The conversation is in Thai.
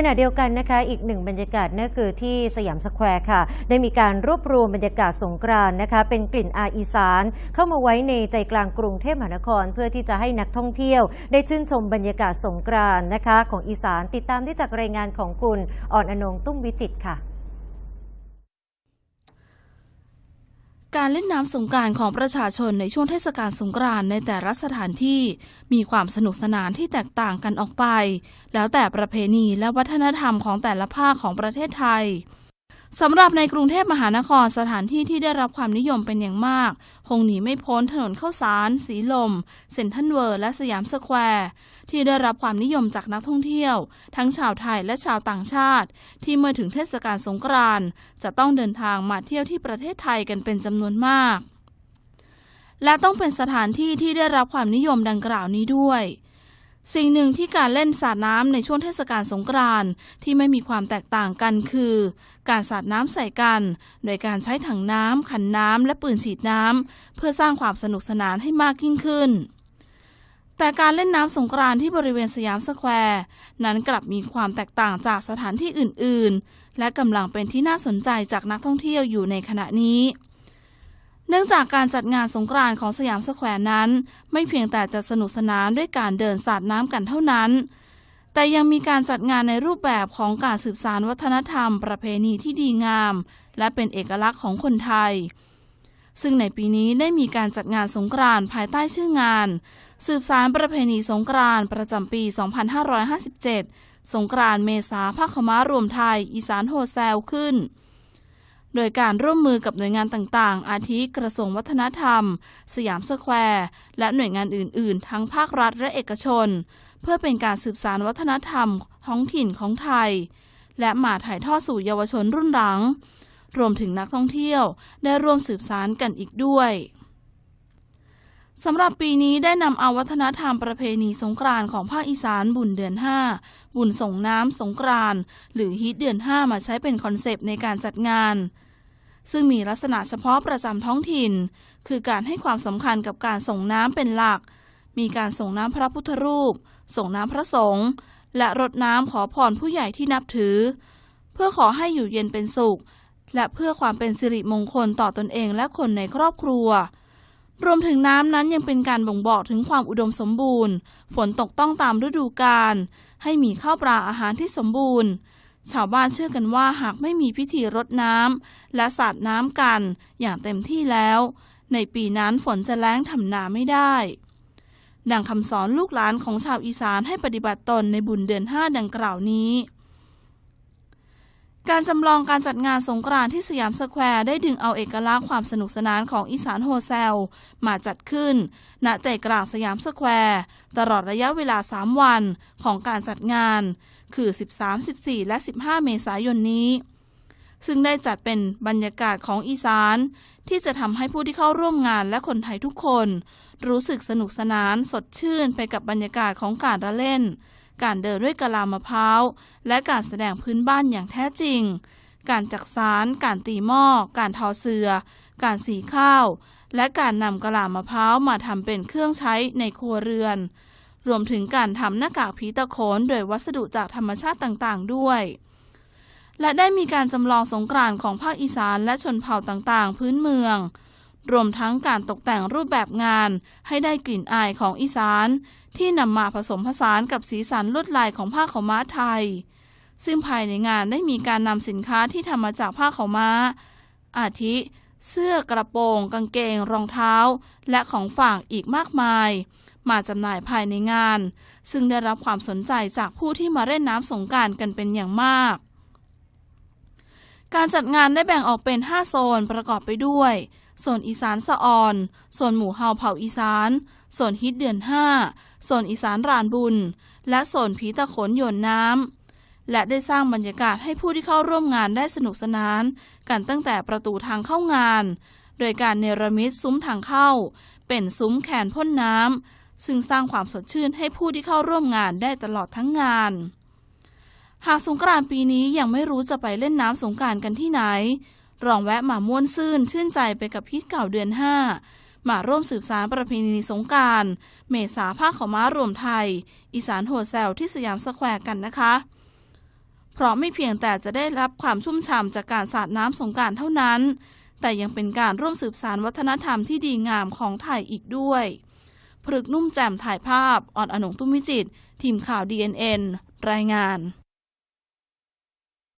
ขณะเดียวกันนะคะอีกหนึ่งบรรยากาศนั่นคือที่สยามสแควร์ค่ะ ได้มีการรวบรวมบรรยากาศสงกรานนะคะเป็นกลิ่นอาอีสาน เข้ามาไว้ในใจกลางกรุงเทพมหานคร เพื่อที่จะให้นักท่องเที่ยว ได้ชื่นชมบรรยากาศสงกรานนะคะ ของอีสานติดตามได้จากรายงานของคุณอ่อนอนงตุ้มวิจิตค่ะ การเล่นน้ำสงการของประชาชนในช่วงเทศกาลสงกรานต์ในแต่ละสถานที่ มีความสนุกสนานที่แตกต่างกันออกไป แล้วแต่ประเพณีและวัฒนธรรมของแต่ละภาคของประเทศไทย สำหรับในกรุงเทพมหานครสถานที่ที่ได้รับความนิยมเป็นอย่างมาก คงหนีไม่พ้นถนนเข้าสาร สีลม เซ็นทรัลเวิร์และสยามสแควร์ ที่ได้รับความนิยมจากนักท่องเที่ยว ทั้งชาวไทยและชาวต่างชาติ ที่เมื่อถึงเทศกาลสงกรานต์จะต้องเดินทางมาเที่ยวที่ประเทศไทยกันเป็นจำนวนมาก และต้องเป็นสถานที่ที่ได้รับความนิยมดังกล่าวนี้ด้วย สิ่งหนึ่งที่การเล่นสาดน้ำในช่วงเทศกาลสงกรานต์ที่ไม่มีความแตกต่างกันคือ การสาดน้ำใส่กัน โดยการใช้ถังน้ำขันน้ำและปืนฉีดน้ำเพื่อสร้างความสนุกสนานให้มากยิ่งขึ้น แต่การเล่นน้ำสงกรานต์ที่บริเวณสยามสแควร์นั้นกลับมีความแตกต่างจากสถานที่อื่น ๆ และกำลังเป็นที่น่าสนใจจากนักท่องเที่ยวอยู่ในขณะนี้ เนื่องจากการจัดงานสงกรานต์ของสยามสแควร์นั้น ไม่เพียงแต่จะสนุกสนานด้วยการเดินสาดน้ำกันเท่านั้น แต่ยังมีการจัดงานในรูปแบบของการสืบสานวัฒนธรรม ประเพณีที่ดีงาม และเป็นเอกลักษณ์ของคนไทย ซึ่งในปีนี้ได้มีการจัดงานสงกรานต์ภายใต้ชื่องาน สืบสารประเพณีสงกรานต์ประจำปี 2557 สงกรานต์เมษาภาคขม้ารวมไทย อีสานโฮแซลขึ้น โดยการร่วมมือกับหน่วยงานต่างๆ อาทิกระทรวงวัฒนธรรม สยามสแควร์ และหน่วยงานอื่น ๆ ทั้งภาครัฐและเอกชน เพื่อเป็นการสืบสานวัฒนธรรม ท้องถิ่นของไทย และมาถ่ายทอดสู่เยาวชนรุ่นหลัง รวมถึงนักท่องเที่ยวได้ร่วมสืบสานกันอีกด้วย สำหรับปีนี้ได้นำเอาวัฒนธรรมประเพณีสงกรานต์ของภาคอีสานบุญเดือน 5 บุญส่งน้ำสงกรานต์หรือฮิตเดือน 5 มาใช้เป็นคอนเซปต์ในการจัดงาน ซึ่งมีลักษณะเฉพาะประจำท้องถิ่น คือการให้ความสำคัญกับการส่งน้ำเป็นหลัก มีการส่งน้ำพระพุทธรูป ส่งน้ำพระสงฆ์และรดน้ำขอพรผู้ใหญ่ที่นับถือ เพื่อขอให้อยู่เย็นเป็นสุข และเพื่อความเป็นสิริมงคลต่อตนเองและคนในครอบครัว รวมถึงน้ำนั้นยังเป็นการบ่งบอกถึงความอุดมสมบูรณ์ ฝนตกต้องตามฤดูกาลให้มีข้าวปลาอาหารที่สมบูรณ์ ชาวบ้านเชื่อกันว่าหากไม่มีพิธีรดน้ำและสาดน้ำกันอย่างเต็มที่แล้ว ในปีนั้นฝนจะแล้งทำนาไม่ได้ ดังคำสอนลูกหลานของชาวอีสานให้ปฏิบัติตนในบุญเดือนห้าดังกล่าวนี้ การจำลองการจัดงานสงกรานต์ที่สยามสแควร์ได้ดึงเอาเอกลักษณ์ความสนุกสนานของอีสานโฮเซล มาจัดขึ้น ณใจกลางสยามสแควร์ ตลอดระยะเวลา 3 วันของการจัดงาน คือ 13 14 และ 15 เมษายนนี้ ซึ่งได้จัดเป็นบรรยากาศของอีสาน ที่จะทำให้ผู้ที่เข้าร่วมงานและคนไทยทุกคน รู้สึกสนุกสนานสดชื่นไปกับบรรยากาศของการละเล่น การเดินด้วยกะลามะพร้าว และการแสดงพื้นบ้านอย่างแท้จริง การจักสาร การตีหม้อ การทอเสือ การสีข้าว และการนำกะลามะพร้าวมาทำเป็นเครื่องใช้ในครัวเรือน รวมถึงการทำหน้ากากผีตะโขนโดยวัสดุจากธรรมชาติต่างๆ ด้วยและได้มีการจำลองสงกรานต์ของภาคอีสานและชนเผ่าต่างๆ พื้นเมือง รวมทั้งการตกแต่งรูปแบบงาน ให้ได้กลิ่นอายของอีสาน ที่นำมาผสมผสานกับสีสันลวดลายของผ้าขาวม้าไทย ซึ่งภายในงานได้มีการนำสินค้าที่ทำมาจากผ้าขาวม้า อาทิ เสื้อกระโปรง กางเกง รองเท้า และของฝากอีกมากมาย มาจำหน่ายภายในงาน ซึ่งได้รับความสนใจจากผู้ที่มาเล่นน้ำสงการกันเป็นอย่างมากการจัดงานได้แบ่งออกเป็น 5 โซนประกอบไปด้วย โซนอีสานสะออนโซนหมู่เฮาเผ่าอีสานโซนฮิตเดือน5โซนอีสานรานบุญ และโซนผีตะขนโยนน้ำ และได้สร้างบรรยากาศให้ผู้ที่เข้าร่วมงานได้สนุกสนาน กันตั้งแต่ประตูทางเข้างาน โดยการเนรมิตซุ้มทางเข้า เป็นซุ้มแขนพ่นน้ำ ซึ่งสร้างความสดชื่นให้ผู้ที่เข้าร่วมงานได้ตลอดทั้งงานหากสงกรานต์ปีนี้ยังไม่รู้จะไปเล่นน้ำสงกรานต์กันที่ไหน ลองแวะมาม่วนซื่นชื่นใจไปกับฮิตเก่าเดือน 5 มาร่วมสืบสารประเพณีสงการ เมษาผ้าขาวม้ารวมไทย อีสานโฮเซลที่สยามสแควร์กันนะคะ เพราะไม่เพียงแต่จะได้รับความชุ่มฉ่ำจากการสาดน้ำสงการเท่านั้น แต่ยังเป็นการร่วมสืบสารวัฒนธรรมที่ดีงามของไทยอีกด้วยพฤกนุ่มแจ่มถ่ายภาพอ่อนอนงตุ้มวิจิตรทีมข่าว DNN รายงาน